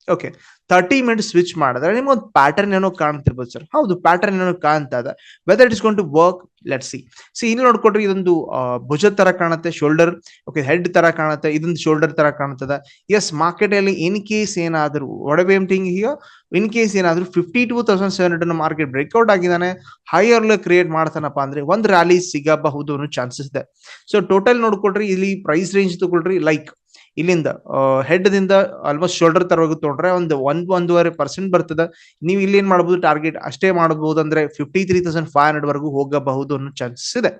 okay thirty minutes switch ಮಾಡಿದ್ರೆ ನಿಮ್ಗೆ ಒಂದು pattern ಏನೋ ಕಾಣ್ತಿರ್ಬೋದು sir ಹೌದು pattern ಏನೋ ಕಾಣ್ತಾ ಇದೆ. Whether it is going to work let see see ಇಲ್ಲಿ ನೋಡ್ಕೊಟ್ರೆ ಇದೊಂದು ಭುಜ ತರ ಕಾಣುತ್ತೆ ಶೋಲ್ಡರ್ ಓಕೆ ಹೆಡ್ ತರ ಕಾಣುತ್ತೆ, ಇದೊಂದು ಶೋಲ್ಡರ್ ತರ ಕಾಣ್ತದೆ ಎಸ್ ಮಾರ್ಕೆಟ್ ಅಲ್ಲಿ ಇನ್ ಕೇಸ್ ಏನಾದ್ರು, ಒಡವೆ ಈಗ ಇನ್ ಕೇಸ್ ಏನಾದರೂ fifty two thousand seven hundred market breakout ಆಗಿದ್ದಾನೆ ಹೈಯರ್ ಕ್ರಿಯೇಟ್ ಮಾಡ್ತಾನಪ್ಪ ಅಂದ್ರೆ ಒಂದು ರ್ಯಾಲಿ ಸಿಗಬಹುದು ಅನ್ನೋ ಚಾನ್ಸಸ್ ಇದೆ. ಸೊ ಟೋಟಲ್ ನೋಡ್ಕೊಟ್ರಿ ಇಲ್ಲಿ ಪ್ರೈಸ್ ರೇಂಜ್ ತಗೊಳ್ರಿ ಲೈಕ್ ಇಲ್ಲಿಂದ ಹೆಡ್ ದಿಂದ ಆಲ್ಮೋಸ್ಟ್ ಶೋಲ್ಡರ್ ತರವಾಗಿ ತೊಗೊಂಡ್ರೆ ಒಂದು ಒಂದ್ ಒಂದೂವರೆ ಪರ್ಸೆಂಟ್ ಬರ್ತದ. ನೀವು ಇಲ್ಲಿ ಏನ್ ಮಾಡಬಹುದು ಟಾರ್ಗೆಟ್ ಅಷ್ಟೇ ಮಾಡಬಹುದು ಅಂದ್ರೆ fifty three thousand five hundred ವರೆಗೂ ಹೋಗಬಹುದು ಅನ್ನೋ ಚಾನ್ಸಸ್ ಇದೆ.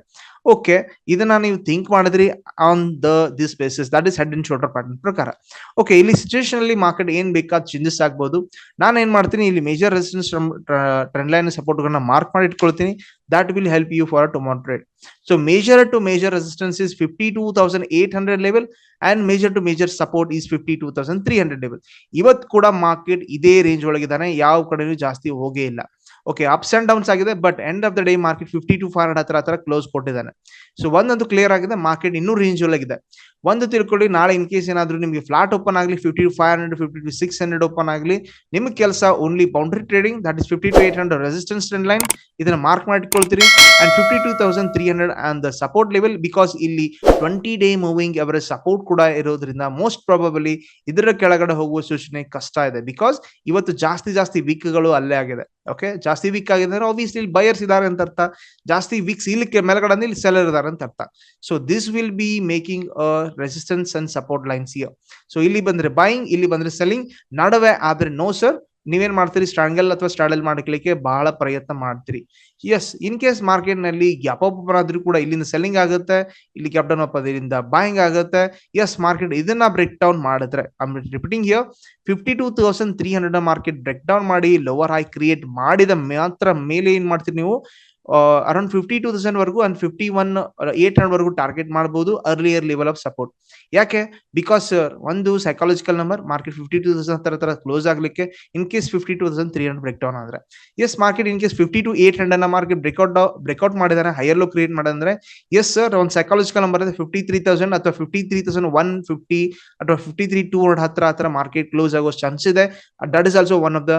ಓಕೆ ಇದನ್ನ ನೀವು ಥಿಂಕ್ ಮಾಡಿದ್ರಿ on the this basis that is head and shoulder pattern ಪ್ರಕಾರ. ಓಕೆ ಇಲ್ಲಿ ಸಿಚುವೇಶನ್ ಅಲ್ಲಿ ಮಾರ್ಕೆಟ್ ಏನ್ ಬೇಕಾದ ಚೇಂಜಸ್ ಆಗ್ಬಹುದು ನಾನು ಏನ್ ಮಾಡ್ತೀನಿ, ಇಲ್ಲಿ major resistance trend line support ಗಳನ್ನ ಮಾರ್ಕ್ ಮಾಡಿ ಇಟ್ಕೊಳ್ತೀನಿ. That will help you for to trade so major to major resistance is fifty two thousand eight hundred level and major to major support is fifty two thousand three hundred level ಇವತ್ತು ಕೂಡ market ಇದೇ range ಒಳಗಿದ್ದಾನೆ, ಯಾವ ಕಡೆನೂ ಜಾಸ್ತಿ ಹೋಗೇ ಇಲ್ಲ. Okay ups and downs ಆಗಿದೆ but end of the day market fifty two hundred ಹತ್ರ ಹತ್ರ ಕ್ಲೋಸ್ ಕೊಟ್ಟಿದ್ದಾನೆ. ಸೊ ಒಂದೊಂದು ಕ್ಲಿಯರ್ ಆಗಿದೆ ಮಾರ್ಕೆಟ್ ಇನ್ನೂ ರೇಂಜ್ ಒಳಗಿದೆ. ಒಂದು ತಿಳ್ಕೊಳ್ಳಿ, ನಾಳೆ ಇನ್ ಕೇಸ್ ಏನಾದ್ರು ನಿಮಗೆ ಫ್ಲಾಟ್ ಓಪನ್ ಆಗಲಿ fifty five hundred fifty two six hundred open ಆಗಲಿ ನಿಮ್ಗೆ ಕೆಲಸ only boundary trading that is fifty two eight hundred resistance trend line ಇದನ್ನ mark ಮಾಡಿಕೊಳ್ತೀರಿ and fifty two thousand three hundred and support level because ಇಲ್ಲಿ twenty day moving average support ಕೂಡ ಇರೋದ್ರಿಂದ most probably ಇದರ ಕೆಳಗಡೆ ಹೋಗುವ ಸೂಚನೆ ಕಷ್ಟ ಇದೆ. ಬಿಕಾಸ್ ಇವತ್ತು ಜಾಸ್ತಿ ಜಾಸ್ತಿ ವೀಕ್ಗಳು ಅಲ್ಲೇ ಆಗಿದೆ. ಓಕೆ ಜಾಸ್ತಿ ವೀಕ್ ಆಗಿದೆ ಅಂದ್ರೆ ಆಬ್ವಿಯಸ್ಲಿ ಇಲ್ಲಿ ಬಯರ್ಸ್ ಇದಾರೆ ಅಂತ ಅರ್ಥ. ಜಾಸ್ತಿ ವೀಕ್ಸ್ ಇಲ್ಲಿ ಮೇಲ್ಗಡೆ ಇಲ್ಲಿ ಸೆಲರ್ ಇದಾರೆ ಅಂತ ಅರ್ಥ. So this will be making resistance and support lines here so ಇಲ್ಲಿ ಬಂದ್ರೆ ಬೈಯಿಂಗ್ ಇಲ್ಲಿ ಬಂದ್ರೆ ಸೆಲ್ಲಿಂಗ್ ನಡುವೆ ಆದ್ರೆ ನೋ ಸರ್ ನೀವೇನ್ ಮಾಡ್ತೀರಿ? ಸ್ಟ್ರಾಂಗಲ್ ಅಥವಾ ಸ್ಟ್ರಾಡಲ್ ಮಾಡ್ಲಿಕ್ಕೆ ಬಹಳ ಪ್ರಯತ್ನ ಮಾಡ್ತೀರಿ. ಎಸ್ ಇನ್ ಕೇಸ್ ಮಾರ್ಕೆಟ್ನಲ್ಲಿ ಆದ್ರೂ ಕೂಡ ಇಲ್ಲಿಂದ ಸೆಲ್ಲಿಂಗ್ ಆಗುತ್ತೆ, ಇಲ್ಲಿ ಕ್ಯಾಪ್ಟನ್ ಅಪ್ ಇಲ್ಲಿಂದ ಬಾಯಿಂಗ್ ಆಗುತ್ತೆ. ಎಸ್ ಮಾರ್ಕೆಟ್ ಇದನ್ನ ಬ್ರೇಕ್ ಡೌನ್ ಮಾಡಿದ್ರೆ repeating here fifty two thousand three hundred market break down ಮಾಡಿ ಲೋವರ್ ಹೈ ಕ್ರಿಯೇಟ್ ಮಾಡಿದ ಮಾತ್ರ ಮೇಲೆ ಏನ್ ಮಾಡ್ತೀರಿ ನೀವು? ಅರೌಂಡ್ ಫಿಫ್ಟಿ ಟೂ ತೌಸಂಡ್ ವರ್ಗು and fifty one eight hundred ವರೆಗೂ ಟಾರ್ಗೆಟ್ ಮಾಡಬಹುದು ಅರ್ಲಿಯರ್ ಲೆವೆಲ್ ಆಫ್ ಸಪೋರ್ಟ್ ಯಾಕೆ? ಬಿಕಾಸ್ ಒಂದು psychological number market fifty two thousand ತರ ತರ ಕ್ಲೋಸ್ ಆಗ್ಲಿಕ್ಕೆ in case fifty two thousand three hundred break down ಆದ್ರೆ yes market in case fifty two eight hundred market breakout breakout ಮಾಡಿದಾರೆ higher low create ಮಾಡಿದ್ರೆ S sir ಒಂದು psychological number fifty three thousand ಅಥವಾ fifty three thousand one fifty ಅಥವಾ fifty three two hundred ಹತ್ರ ಹತ್ರ market close ಆಗೋ chance ಇದೆ. That is also one of the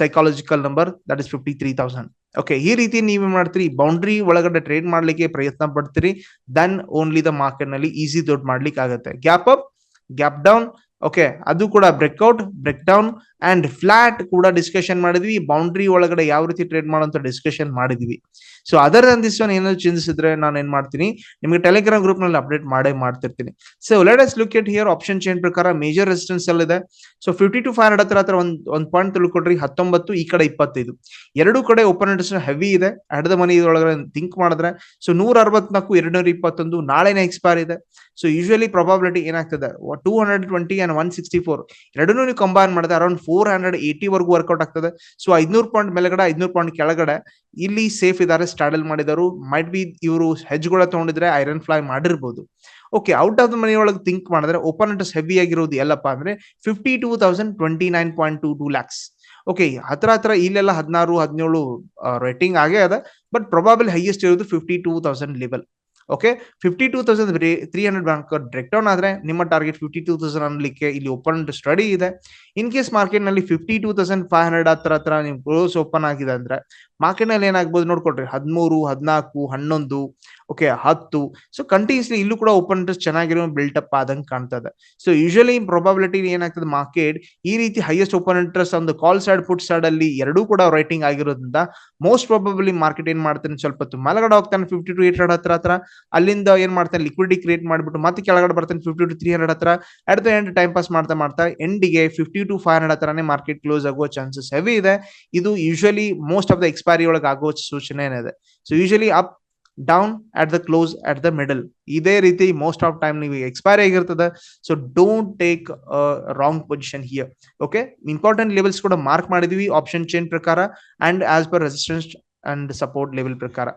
psychological number that is fifty three thousand okay ಈ ರೀತಿ ನೀವೇ ಮಾಡ್ತೀರಿ ಬೌಂಡ್ರಿ ಒಳಗಡೆ ಟ್ರೇಡ್ ಮಾಡ್ಲಿಕ್ಕೆ ಪ್ರಯತ್ನ ಪಡ್ತೀರಿ ದೆನ್ ಓನ್ಲಿ ದ ಮಾರ್ಕೆಟ್ನಲ್ಲಿ ಈಸಿ ದುಡ್ಡು ಮಾಡ್ಲಿಕ್ಕೆ ಆಗುತ್ತೆ gap up gap down okay ಅದು ಕೂಡ breakout break down and flat ಕೂಡ ಡಿಸ್ಕಷನ್ ಮಾಡಿದ್ವಿ. ಬೌಂಡ್ರಿ ಒಳಗಡೆ ಯಾವ ರೀತಿ ಟ್ರೇಡ್ ಮಾಡುವಂತ ಡಿಸ್ಕಷನ್ ಮಾಡಿದ್ವಿ. So other than this one ಏನಾದ್ರು ಚಿಂತಿಸಿದ್ರೆ ನಾನು ಏನ್ ಮಾಡ್ತೀನಿ? ನಿಮಗೆ ಟೆಲಿಗ್ರಾಮ್ ಗ್ರೂಪ್ನಲ್ಲಿ ಅಪ್ಡೇಟ್ ಮಾಡೇ ಮಾಡ್ತಿರ್ತೀನಿ. So let look at here option change ಪ್ರಕಾರ ಮೇಜರ್ ರೆಸಿಸ್ಟೆನ್ಸ್ ಅಲ್ಲಿ ಇದೆ. ಸೊ ಫಿಫ್ಟಿ ಟು ಫೈವ್ ಹತ್ರ ಹತ್ರ ಒಂದ್ ಒಂದ್ ಪಾಯಿಂಟ್ ತಿಳ್ಕೊಡ್ರಿ. ಹತ್ತೊಂಬತ್ತು, ಈ ಕಡೆ ಇಪ್ಪತ್ತೈದು. ಎರಡು ಕಡೆ ಓಪನ್ ಹೆವಿ ಇದೆ. ಅಡ್ದ ಮನಿ ಒಳಗಡೆ ಥಿಂಕ್ ಮಾಡಿದ್ರೆ. ಸೊ ನೂರ ಅರವತ್ನಾಲ್ಕು ಎರಡು ನೂರ ಇಪ್ಪತ್ತೊಂದು ನಾಳೆನೇ ಎಕ್ಸ್ಪೈರ್ ಇದೆ. ಸೊ ಯೂಶಲಿ ಪ್ರಾಬಿಲಿಟಿ ಏನಾಗ್ತದೆ? Two hundred twenty and one sixty four ಎರಡನ್ನೂ ನೀವು ಕಂಬೈನ್ ಮಾಡಿದ್ರೆ ಅರೌಂಡ್ ಫೋರ್ ಹಂಡ್ರೆಡ್ ಏಯ್ಟಿ ವರ್ಗೂ ವರ್ಕೌಟ್ ಆಗ್ತದೆ. ಸೊ ಐದ್ನೂರು ಪಾಯಿಂಟ್ ಮೇಲ್ಗಡೆ, ಐದ್ನೂರು ಪಾಯಿಂಟ್ ಕೆಳಗಡೆ, ಇಲ್ಲಿ ಸೇಫ್ ಇದಾರೆ ಸ್ಟಾಡಲ್ ಮಾಡಿದವರು ಮೈಟ್ ಬಿ ಇವರು ಹೆಜ್ಗಳ ತಗೊಂಡಿದ್ರೆ ಐರನ್ ಫ್ಲೈ ಮಾಡಿರ್ಬೋದು. Okay out of the money ಒಳಗೆ ಥಿಂಕ್ ಮಾಡಿದ್ರೆ ಓಪನ್ ಇಂಟ್ರೆಸ್ಟ್ ಹೆವಿ ಆಗಿರೋದು ಎಲ್ಲಪ್ಪ ಅಂದ್ರೆ fifty two thousand twenty nine point two two lakhs okay ಹತ್ರ ಹತ್ರ ಇಲ್ಲೆಲ್ಲ ಹದಿನಾರು, ಹದಿನೇಳು ರೇಟಿಂಗ್ ಆಗೇ ಅದ ಬಟ್ ಪ್ರೊಬಾಬಲ್ ಹೈಯೆಸ್ಟ್ ಇರೋದು fifty two thousand level okay fifty two thousand three hundred bank break down ಆದ್ರೆ ನಿಮ್ಮ ಟಾರ್ಗೆಟ್ ಫಿಫ್ಟಿ ಟೂ ತೌಸಂಡ್ ಅನ್ಲಿಕ್ಕೆ ಇಲ್ಲಿ ಓಪನ್ ಸ್ಟಡಿ ಇದೆ. ಇನ್ ಕೇಸ್ ಮಾರ್ಕೆಟ್ನಲ್ಲಿ fifty two thousand five hundred ಹತ್ರ ಹತ್ರ ನೀವು ಕ್ಲೋಸ್ ಓಪನ್ ಆಗಿದೆ ಅಂದ್ರೆ ಮಾರ್ಕೆಟ್ನಲ್ಲಿ ಏನಾಗ್ಬೋದು ನೋಡ್ಕೊಡ್ರಿ ಹದಿಮೂರು, ಹದಿನಾಲ್ಕು, ಹನ್ನೊಂದು ಓಕೆ ಹತ್ತು. ಸೊ ಕಂಟಿನ್ಯೂಸ್ಲಿ ಇಲ್ಲೂ ಕೂಡ ಓಪನ್ ಇಂಟ್ರೆಸ್ಟ್ ಚೆನ್ನಾಗಿರೋ ಬಿಲ್ಟ್ ಅಪ್ ಆದಂಗೆ ಕಾಣ್ತದೆ. ಸೊ ಯೂಶಲಿ ಪ್ರೊಬಾಬಿಲಿಟಿ ಏನಾಗ್ತದೆ ಮಾರ್ಕೆಟ್ ಈ ರೀತಿ ಹೈಯೆಸ್ಟ್ ಓಪನ್ ಇಂಟ್ರೆಸ್ಟ್ ಒಂದು ಕಾಲ್ ಸೈಡ್ ಪುಟ್ ಸೈಡ್ ಅಲ್ಲಿ ಎರಡೂ ಕೂಡ ರೈಟಿಂಗ್ ಆಗಿರೋದ್ರಿಂದ ಮೋಸ್ಟ್ ಪ್ರಾಬಬಲಿ ಮಾರ್ಕೆಟ್ ಏನ್ ಮಾಡ್ತಾನೆ ಸ್ವಲ್ಪ ಹೊತ್ತು? ಮೇಲ್ಗಡೆ ಹೋಗ್ತಾನೆ ಫಿಫ್ಟಿ ಟು ಏಟ್ ಹಂಡ್ರೆಡ್ ಹತ್ರ ಹತ್ರ. ಅಲ್ಲಿಂದ ಏನ್ ಮಾಡ್ತಾನೆ? ಲಿಕ್ವಿಡಿಟಿ ಕ್ರಿಯೇಟ್ ಮಾಡ್ಬಿಟ್ಟು ಮತ್ತೆ ಕೆಳಗಡೆ ಬರ್ತಾನೆ ಫಿಫ್ಟಿ ಟು ತ್ರೀ ಹಂಡ್ರೆಡ್ ಹತ್ರ. At the end time pass ಮಾಡ್ತಾ ಮಾಡ್ತಾ ಎಂಡಿಗೆ ಫಿಫ್ಟಿ ಟು ಫೈವ್ ಹಂಡ್ರೆಡ್ ಹತ್ರನೇ ಮಾರ್ಕೆಟ್ ಕ್ಲೋಸ್ ಆಗುವ ಚಾನ್ಸಸ್ ಹೆವಿ ಇದೆ. ಇದು usually most of the expiry ಒಳಗೆ ಆಗುವ ಸೂಚನೆ ಏನಿದೆ. So usually up down at the close at the middle ಇದೇ ರೀತಿ ಮೋಸ್ಟ್ ಆಫ್ ಟೈಮ್ ನೀವು ಎಕ್ಸ್ಪೈರಿ ಆಗಿರ್ತದೆ. So don't take wrong position here okay important levels ಕೂಡ ಮಾರ್ಕ್ ಮಾಡಿದ್ವಿ. ಆಪ್ಷನ್ ಚೇಂಜ್ ಪ್ರಕಾರ. And as per resistance and support level ಪ್ರಕಾರ.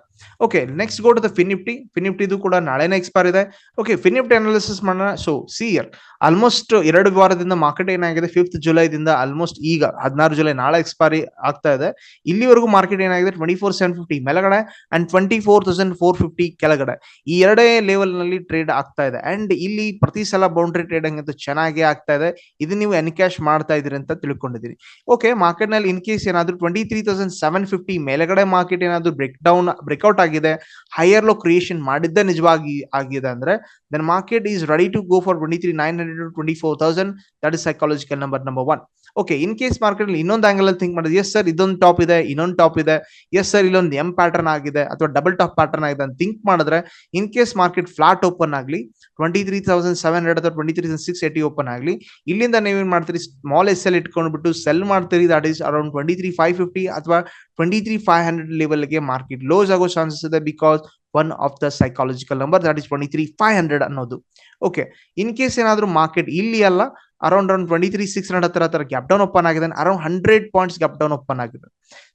Okay next go to the FinNifty ಫಿನಿಫ್ಟಿದು ಕೂಡ ನಾಳೆನೇ ಎಕ್ಸ್ಪೈರ್ ಇದೆ. ಓಕೆ ಫಿನಿಫ್ಟಿ ಅನಾಲಿಸಿಸ್ ಮಾಡೋಣ ಸೊ ಸಿ ಇಯರ್ ಆಲ್ಮೋಸ್ಟ್ ಎರಡು ವಾರದಿಂದ ಮಾರ್ಕೆಟ್ ಏನಾಗಿದೆ? ಫಿಫ್ತ್ ಜುಲೈದಿಂದ ಆಲ್ಮೋಸ್ಟ್ ಈಗ ಹದಿನಾರು ಜುಲೈ ನಾಳೆ ಎಕ್ಸ್ಪೈರಿ ಆಗ್ತಾ ಇದೆ. ಇಲ್ಲಿವರೆಗೂ ಮಾರ್ಕೆಟ್ ಏನಾಗಿದೆ? ಟ್ವೆಂಟಿ ಫೋರ್ ಸೆವೆನ್ ಫಿಫ್ಟಿ ಮೇಲಗಡೆ and twenty four thousand four fifty ಕೆಳಗಡೆ. ಈ ಎರಡೇ ಲೆವೆಲ್ನಲ್ಲಿ ಟ್ರೇಡ್ ಆಗ್ತಾ ಇದೆ. ಅಂಡ್ ಇಲ್ಲಿ ಪ್ರತಿ ಸಲ ಬೌಂಡ್ರಿ ಟ್ರೇಡಿಂಗ್ ಅಂತ ಚೆನ್ನಾಗಿ ಆಗ್ತಾ ಇದೆ. ಇದು ನೀವು ಎನ್ಕ್ಯಾಶ್ ಮಾಡ್ತಾ ಇದೀರಿ ಅಂತ ತಿಳ್ಕೊಂಡಿದ್ದೀರಿ. ಓಕೆ ಮಾರ್ಕೆಟ್ನಲ್ಲಿ ಇನ್ ಕೇಸ್ ಏನಾದ್ರು twenty three thousand seven fifty ಮೇಲೆಗಡೆ ಮಾರ್ಕೆಟ್ ಏನಾದ್ರು ಬ್ರೇಕ್ ಡೌನ್ ಬ್ರೇಕ್ಔಟ್ ಆಗಿದೆ ಹೈಯರ್ ಲೋ ಕ್ರಿಯೇಷನ್ ಮಾಡಿದ್ದೇ ನಿಜವಾಗಿ ಆಗಿದೆ ಅಂದ್ರೆ then market is ready to go for twenty three nine hundred twenty four thousand that is psychological number number one okay in case market ಅಲ್ಲಿ ಇನ್ನೊಂದು angle ಅಲ್ಲಿ think ಮಾಡಿದ್ರೆ yes sir ಇದೊಂದು top ಇದೆ, ಇನ್ನೊಂದು ಟಾಪ್ ಇದೆ. ಎಸ್ ಸರ್ ಇಲ್ಲೊಂದು M pattern ಆಗಿದೆ ಅಥವಾ ಡಬಲ್ ಟಾಪ್ ಪ್ಯಾಟರ್ನ್ ಆಗಿದೆ ಅಂತ ಥಿಂಕ್ ಮಾಡಿದ್ರೆ in case market flat open ಆಗಲಿ twenty three thousand seven hundred ಅಥವಾ twenty three six eighty open ಆಗಲಿ, ಇಲ್ಲಿಂದ ನೀವೇನ್ ಮಾಡ್ತೀರಿ? ಸ್ಮಾಲ್ ಎಸ್ ಎಲ್ ಇಟ್ಕೊಂಡ್ಬಿಟ್ಟು ಸೆಲ್ ಮಾಡ್ತೀರಿ that is around twenty three five fifty ಅಥವಾ ಟ್ವೆಂಟಿ ತ್ರೀ ಫೈವ್ ಹಂಡ್ರೆಡ್ ಲೆವೆಲ್ಗೆ ಮಾರ್ಕೆಟ್ ಲೋಸ್ ಆಗೋ ಚಾನ್ಸಸ್ ಇದೆ because one of the psychological number that is twenty three five hundred ಅನ್ನೋದು. ಓಕೆ ಇನ್ ಕೇಸ್ ಏನಾದರೂ market ಇಲ್ಲಿ ಅಲ್ಲ around around twenty three six hundred ಹತ್ರ ಹತ್ರ ಗ್ಯಾಪ್ ಡೌನ್ ಓಪನ್ ಆಗಿದೆ around hundred points gap down open ಆಗಿದೆ.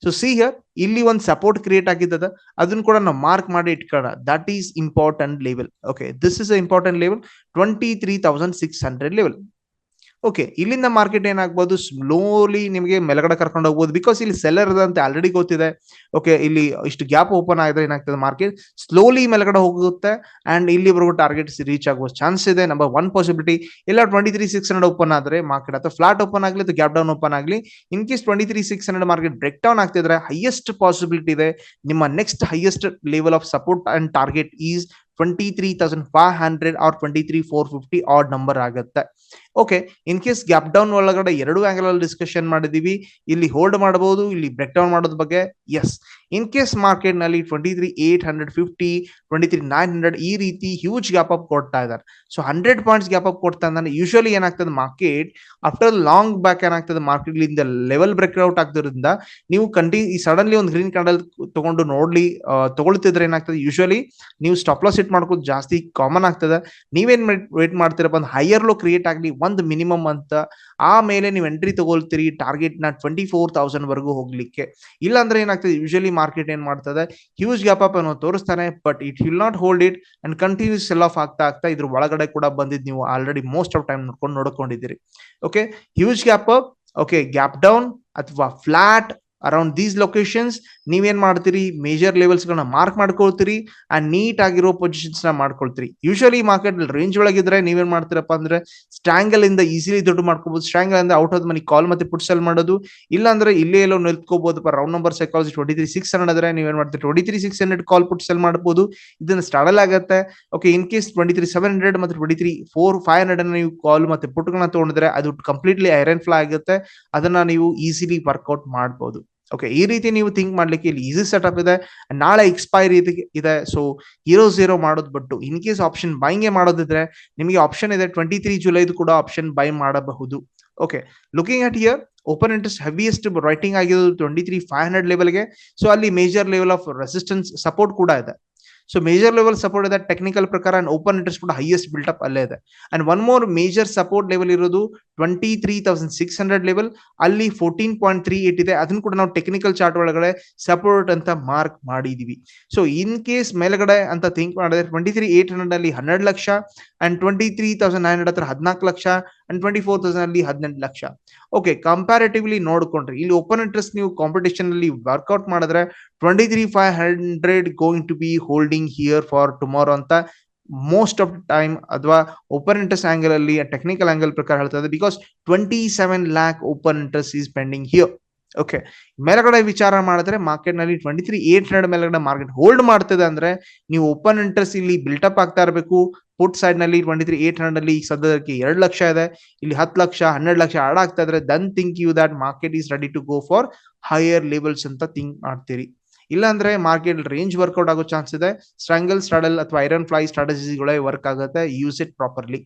So see here ಇಲ್ಲಿ ಒಂದು ಸಪೋರ್ಟ್ ಕ್ರಿಯೇಟ್ ಆಗಿದ್ದದ, ಅದನ್ನು ಕೂಡ ನಾವು ಮಾರ್ಕ್ ಮಾಡಿ ಇಟ್ಕೊಳ್ಳೋಣ. That is important level okay this is important level twenty three thousand six hundred level okay ಇಲ್ಲಿಂದ ಮಾರ್ಕೆಟ್ ಏನಾಗ್ಬೋದು? ಸ್ಲೋಲಿ ನಿಮಗೆ ಮೇಲ್ಗಡೆ ಕರ್ಕೊಂಡು ಹೋಗ್ಬೋದು. ಬಿಕಾಸ್ ಇಲ್ಲಿ ಸೆಲ್ಲರ್ ಅಂತ ಆಲ್ರೆಡಿ ಗೊತ್ತಿದೆ. ಓಕೆ ಇಲ್ಲಿ ಇಷ್ಟು ಗ್ಯಾಪ್ ಓಪನ್ ಆಗಿದ್ರೆ ಏನಾಗ್ತದೆ ಮಾರ್ಕೆಟ್ ಸ್ಲೋಲಿ ಮೇಲ್ಗಡೆ ಹೋಗುತ್ತೆ ಅಂಡ್ ಇಲ್ಲಿವರೆಗೂ ಟಾರ್ಗೆಟ್ಸ್ ರೀಚ್ ಆಗುವ ಚಾನ್ಸ್ ಇದೆ. ನಂಬರ್ ಒನ್ ಪಾಸಿಬಿಲಿಟಿ ಇಲ್ಲ twenty three six hundred open ಆದರೆ ಮಾರ್ಕೆಟ್ ಅಥವಾ ಫ್ಲಾಟ್ ಓಪನ್ ಆಗಲಿ ಅಥವಾ ಗ್ಯಾಪ್ ಡೌನ್ ಓಪನ್ ಆಗಲಿ in case twenty three six hundred market break down ಆಗ್ತಿದ್ರೆ ಹೈಯೆಸ್ಟ್ ಪಾಸಿಬಿಲಿಟಿ ಇದೆ. ನಿಮ್ಮ next highest level of support and target is twenty three thousand five hundred or twenty three four fifty odd number ಆಗುತ್ತೆ. Okay in case gap down ಒಳಗಡೆ ಎರಡು angle ಅಲ್ಲಿ discussion ಮಾಡಿದೀವಿ ಇಲ್ಲಿ hold ಮಾಡಬಹುದು, ಇಲ್ಲಿ ಬ್ರೇಕ್ ಡೌನ್ ಮಾಡೋದ್ ಬಗ್ಗೆ ಎಸ್ ಇನ್ ಕೇಸ್ ಮಾರ್ಕೆಟ್ನಲ್ಲಿ twenty three eight hundred fifty twenty three nine hundred ಈ ರೀತಿ ಹ್ಯೂಜ್ ಗ್ಯಾಪ್ ಅಪ್ ಕೊಡ್ತಾ ಇದ್ದಾರೆ. So hundred points gap up ಕೊಡ್ತಾ ಇದ್ದಾರೆ ಯೂಶಲಿ ಏನಾಗ್ತದೆ ಮಾರ್ಕೆಟ್ ಆಫ್ಟರ್ ಲಾಂಗ್ ಬ್ಯಾಕ್ ಏನಾಗ್ತದೆ ಮಾರ್ಕೆಟ್ ಇಂದ ಲೆವೆಲ್ ಬ್ರೇಕ್ಔಟ್ ಆಗ್ತಿರೋದ್ರಿಂದ ನೀವು ಕಂಟಿ ಸಡನ್ಲಿ ಒಂದು ಗ್ರೀನ್ ಕ್ಯಾಂಡಲ್ ತಗೊಂಡು ನೋಡ್ಲಿ ತಗೊಳ್ತಿದ್ರೆ ಏನಾಗ್ತದೆ ಯೂಶಲಿ ನೀವು ಸ್ಟಾಪ್ ಲಾಸ್ ಇಟ್ ಮಾಡ್ಕೋದು ಜಾಸ್ತಿ ಕಾಮನ್ ಆಗ್ತದೆ. ನೀವೇನ್ ವೇಟ್ ಮಾಡ್ತೀರಪ್ಪ ಒಂದು ಹೈಯರ್ ಲೋ ಕ್ರಿಯೇಟ್ ಆಗಲಿ ಒಂದು ಮಿನಿಮಮ್ ಅಂತ ಆಮೇಲೆ ನೀವು ಎಂಟ್ರಿ ತಗೊಳ್ತೀರಿ ಟಾರ್ಗೆಟ್ನ ಟ್ವೆಂಟಿ ಫೋರ್ ತೌಸಂಡ್ ವರೆಗೂ ಹೋಗ್ಲಿಕ್ಕೆ. ಇಲ್ಲ ಅಂದ್ರೆ ಏನಾಗ್ತದೆ ಯೂಶಲಿ ಮಾರ್ಕೆಟ್ ಏನ್ ಮಾಡ್ತದೆ ಹ್ಯೂಜ್ ಗ್ಯಾಪ್ ಅಪ್ ಅನ್ನೋ ತೋರಿಸ್ತಾನೆ but it will not hold it and continues sell off ಆಗ್ತಾ ಆಗ್ತಾ ಇದ್ರ ಒಳಗಡೆ ಕೂಡ ಬಂದಿದ್ ನೀವು ಆಲ್ರೆಡಿ ಮೋಸ್ಟ್ ಆಫ್ ಟೈಮ್ ನೋಡ್ಕೊಂಡು ನೋಡ್ಕೊಂಡಿದ್ದೀರಿ. Okay huge gap up okay gap down ಅಥವಾ ಫ್ಲಾಟ್ ಅರೌಂಡ್ ದೀಸ್ ಲೊಕೇಶನ್ಸ್ ನೀವೇನ್ ಮಾಡ್ತೀರಿ? ಮೇಜರ್ ಲೆವೆಲ್ಸ್ ಗಳನ್ನ ಮಾರ್ಕ್ ಮಾಡ್ಕೊಳ್ತೀರಿ ಅಂಡ್ ನೀಟ್ ಆಗಿರೋ ಪೊಸಿಷನ್ಸ್ನ ಮಾಡ್ಕೊಳ್ತೀರಿ. ಯೂಶಲಿ ಮಾರ್ಕೆಟ್ ರೇಂಜ್ ಒಳಗಿದ್ರೆ ನೀವೇನ್ ಮಾಡ್ತೀರಪ್ಪ ಅಂದ್ರೆ ಸ್ಟ್ಯಾಂಗಲ್ ಇಂದ ಈಸಿಲಿ ದುಡ್ಡು ಮಾಡ್ಕೋಬಹುದು ಸ್ಟ್ಯಾಂಗಲ್ ಇಂದ ಔಟ್ ಆಫ್ ಮನಿ ಕಾಲ್ ಮತ್ತೆ ಪುಟ್ ಸೆಲ್ ಮಾಡೋದು. ಇಲ್ಲ ಅಂದ್ರೆ ಇಲ್ಲೇ ಎಲ್ಲೋ ನಿಲ್ಕೋಬಹುದು round number psychology twenty three six hundred ಆದ್ರೆ ನೀವೇನ್ ಮಾಡ್ತೀರಿ? Twenty three six hundred call put sell ಮಾಡಬಹುದು ಇದನ್ನ ಸ್ಟಾಡಲ್ ಆಗುತ್ತೆ. Okay in case twenty three seven hundred ಮತ್ತೆ twenty three four five hundred ನೀವು ಕಾಲ್ ಮತ್ತೆ ಪುಟ್ಗಳನ್ನ ತಗೊಂಡಿದ್ರೆ ಅದು ಕಂಪ್ಲೀಟ್ಲಿ ಐರನ್ ಫ್ಲಾ ಆಗುತ್ತೆ. ಅದನ್ನ ನೀವು ಈಸಿಲಿ ವರ್ಕೌಟ್ ಮಾಡಬಹುದು ಓಕೆ ಈ ರೀತಿ ನೀವು ಥಿಂಕ್ ಮಾಡ್ಲಿಕ್ಕೆ ಇಲ್ಲಿ ಈಸಿ ಸೆಟಪ್ ಇದೆ. ನಾಳೆ ಎಕ್ಸ್ಪೈರಿ ಇದೆ. ಸೊ ಹೀರೋ ಝೀರೋ ಮಾಡೋದು ಬಿಟ್ಟು ಇನ್ ಕೇಸ್ ಆಪ್ಷನ್ ಬೈಂಗೆ ಮಾಡೋದಿದ್ರೆ ನಿಮಗೆ ಆಪ್ಷನ್ ಇದೆ ಟ್ವೆಂಟಿ ತ್ರೀ ಜುಲೈದು ಕೂಡ ಆಪ್ಷನ್ ಬೈ ಮಾಡಬಹುದು. Okay looking at here open interest heaviest writing ಆಗಿರೋದು ಟ್ವೆಂಟಿ ತ್ರೀ ಫೈವ್ ಹಂಡ್ರೆಡ್ ಲೆವೆಲ್ಗೆ ಸೊ ಅಲ್ಲಿ major level of resistance support ಕೂಡ ಇದೆ. ಸೊ ಮೇಜರ್ ಲೆವೆಲ್ ಸಪೋರ್ಟ್ ಇದೆ. ಟೆಕ್ನಿಕಲ್ ಪ್ರಕಾರ ಅಂಡ್ ಓಪನ್ ಇಂಟ್ರೆಸ್ಟ್ ಕೂಡ ಹೈಯೆಸ್ಟ್ ಬಿಲ್ಟಪ್ ಅಲ್ಲೇ ಇದೆ. And one more major support level ಇರೋದು twenty three thousand six hundred level ಅಲ್ಲಿ ಫೋರ್ಟೀನ್ ಪಾಯಿಂಟ್ ತ್ರೀ ಏಟ್ ಇದೆ. ಅದನ್ನು ಕೂಡ ನಾವು ಟೆಕ್ನಿಕಲ್ ಚಾರ್ಟ್ ಒಳಗಡೆ ಸಪೋರ್ಟ್ ಅಂತ ಮಾರ್ಕ್ ಮಾಡಿದೀವಿ. ಸೊ ಇನ್ ಕೇಸ್ ಮೇಲ್ಗಡೆ ಅಂತ ಥಿಂಕ್ ಮಾಡಿದ್ರೆ ಟ್ವೆಂಟಿ ತ್ರೀ ಏಟ್ ಹಂಡ್ರೆಡ್ ಅಲ್ಲಿ ಹನ್ನೆರಡು lakh and twenty three thousand nine hundred ಹತ್ರ ಹದಿನಾಲ್ಕು ಲಕ್ಷ. ಅಂಡ್ ಟ್ವೆಂಟಿ ಫೋರ್ ತೌಸಂಡ್ ಅಲ್ಲಿ ಹದಿನೆಂಟು ಲಕ್ಷ. ಓಕೆ ಕಂಪ್ಯಾರಿಟಿವ್ಲಿ ನೋಡ್ಕೊಂಡ್ರಿ, ಇಲ್ಲಿ ಓಪನ್ ಇಂಟ್ರೆಸ್ಟ್ ನೀವು ಕಾಂಪಿಟೇಷನ್ ಅಲ್ಲಿ ವರ್ಕೌಟ್ ಮಾಡಿದ್ರೆ twenty three five hundred going to be holding here for tomorrow ಅಂತ ಮೋಸ್ಟ್ ಆಫ್ ಟೈಮ್ ಅಥವಾ ಓಪನ್ ಇಂಟ್ರೆಸ್ಟ್ ಆಂಗಲ್ ಅಲ್ಲಿ ಟೆಕ್ನಿಕಲ್ ಆಂಗಲ್ ಪ್ರಕಾರ ಹೇಳ್ತದೆ because twenty seven lakh open interest is pending here okay ಮೇಲ್ಗಡೆ ವಿಚಾರ ಮಾಡಿದ್ರೆ ಮಾರ್ಕೆಟ್ನಲ್ಲಿ ಟ್ವೆಂಟಿ ತ್ರೀ ಏಟ್ ಹಂಡ್ರೆಡ್ ಮೇಲ್ಗಡೆ ಮಾರ್ಕೆಟ್ ಹೋಲ್ಡ್ ಮಾಡ್ತದೆ ಅಂದ್ರೆ ನೀವು ಓಪನ್ ಇಂಟ್ರೆಸ್ಟ್ ಇಲ್ಲಿ ಬಿಲ್ಟಪ್ ಆಗ್ತಾ ಇರಬೇಕು. ಪುಟ್ ಸೈಡ್ನಲ್ಲಿ ಟ್ವೆಂಟಿ ತ್ರೀ ಏಟ್ ಹಂಡ್ರೆಡ್ ಅಲ್ಲಿ ಸದ್ಯಕ್ಕೆ ಎರಡು ಲಕ್ಷ ಇದೆ. ಇಲ್ಲಿ ಹತ್ತು ಲಕ್ಷ, ಹನ್ನೆರಡು ಲಕ್ಷ ಆಡ್ ಆಗ್ತಾ ಇದ್ರೆ then think you that market is ready to go for higher levels ಅಂತ ಥಿಂಕ್ ಮಾಡ್ತೀರಿ. ಇಲ್ಲಾಂದ್ರೆ ಮಾರ್ಕೆಟ್ ರೇಂಜ್ ವರ್ಕೌಟ್ ಆಗೋ ಚಾನ್ಸ್ ಇದೆ. ಸ್ಟ್ರಾಂಗಲ್ ಸ್ಟ್ರಾಡಲ್ ಅಥವಾ ಐರನ್ ಫ್ಲೈ ಸ್ಟ್ರಾಟಜಿಗಳೇ ವರ್ಕ್ ಆಗುತ್ತೆ. ಯೂಸ್ ಇಟ್ ಪ್ರಾಪರ್ಲಿ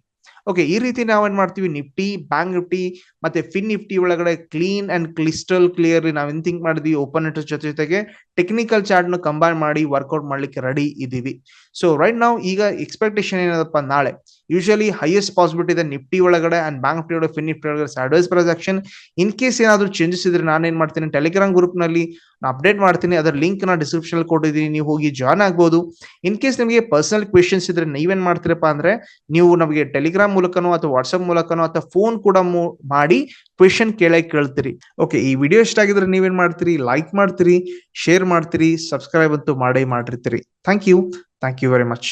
ಓಕೆ ಈ ರೀತಿ ನಾವೇನ್ ಮಾಡ್ತೀವಿ? ನಿಫ್ಟಿ, ಬ್ಯಾಂಕ್ ನಿಫ್ಟಿ, ಮತ್ತೆ ಫಿನ್ ನಿಫ್ಟಿ ಒಳಗಡೆ ಕ್ಲೀನ್ ಅಂಡ್ ಕ್ಲಿಸ್ಟಲ್ ಕ್ಲಿಯರ್ಲಿ ನಾವೇನ್ ಥಿಂಕ್ ಮಾಡಿದ್ವಿ? ಓಪನ್ ಇಂಟ್ರೆಸ್ಟ್ ಜೊತೆ ಜೊತೆಗೆ ಟೆಕ್ನಿಕಲ್ ಚಾರ್ಟ್ನ ಕಂಬೈನ್ ಮಾಡಿ ವರ್ಕೌಟ್ ಮಾಡ್ಲಿಕ್ಕೆ ರೆಡಿ ಇದೀವಿ ಸೊ ರೈಟ್ ನಾವು ಈಗ ಎಕ್ಸ್ಪೆಕ್ಟೇಷನ್ ಏನದಪ್ಪ ನಾಳೆ? ಯೂಶಲಿ ಹೈಯೆಸ್ಟ್ ಪಾಸಿಬಿಲಿಟಿ ಇದೆ ನಿಫ್ಟಿ ಒಳಗಡೆ ಅಂಡ್ ಬ್ಯಾಂಕ್ ನಿಫ್ಟಿ ಒಳಗಡೆ, ಫಿನ್ ನಿಫ್ಟಿ ಒಳಗಡೆ ಸ್ಯಾಡೋಸ್ ಪ್ರೈಸ್ ಇನ್ ಕೇಸ್ ಏನಾದ್ರು ಚೇಂಜಸ್ ಇದ್ರೆ ನಾನು ಏನ್ ಮಾಡ್ತೀನಿ? ಟೆಲಿಗ್ರಾಮ್ ಗ್ರೂಪ್ನಲ್ಲಿ ಅಪ್ಡೇಟ್ ಮಾಡ್ತೀನಿ. ಅದರ ಲಿಂಕ್ನ ಡಿಸ್ಕ್ರಿಪ್ಷನ್ ಕೊಟ್ಟಿದ್ದೀನಿ. ನೀವು ಹೋಗಿ ಜಾಯ್ನ್ ಆಗ್ಬೋದು. ಇನ್ ಕೇಸ್ ನಿಮಗೆ ಪರ್ಸನಲ್ ಕ್ವೆಶನ್ಸ್ ಇದ್ರೆ ನೀವೇನ್ ಮಾಡ್ತೀರಪ್ಪ ಅಂದ್ರೆ, ನೀವು ನಮಗೆ ಟೆಲಿಗ್ರಾಮ್ ಮೂಲಕನೋ ಅಥವಾ ವಾಟ್ಸ್ಆಪ್ ಮೂಲಕನೋ ಅಥವಾ ಫೋನ್ ಕೂಡ ಮಾಡಿ ಕ್ವೆಶನ್ ಕೇಳಕ್ ಕೇಳ್ತೀರಿ. ಓಕೆ ಈ ವಿಡಿಯೋ ಇಷ್ಟ ಆಗಿದ್ರೆ ನೀವೇನ್ ಮಾಡ್ತೀರಿ? ಲೈಕ್ ಮಾಡ್ತೀರಿ ಶೇರ್ ಮಾಡ್ತೀರಿ ಸಬ್ಸ್ಕ್ರೈಬ್ ಅಂತೂ ಮಾಡೇ ಮಾಡಿರ್ತೀರಿ. Thank you thank you very much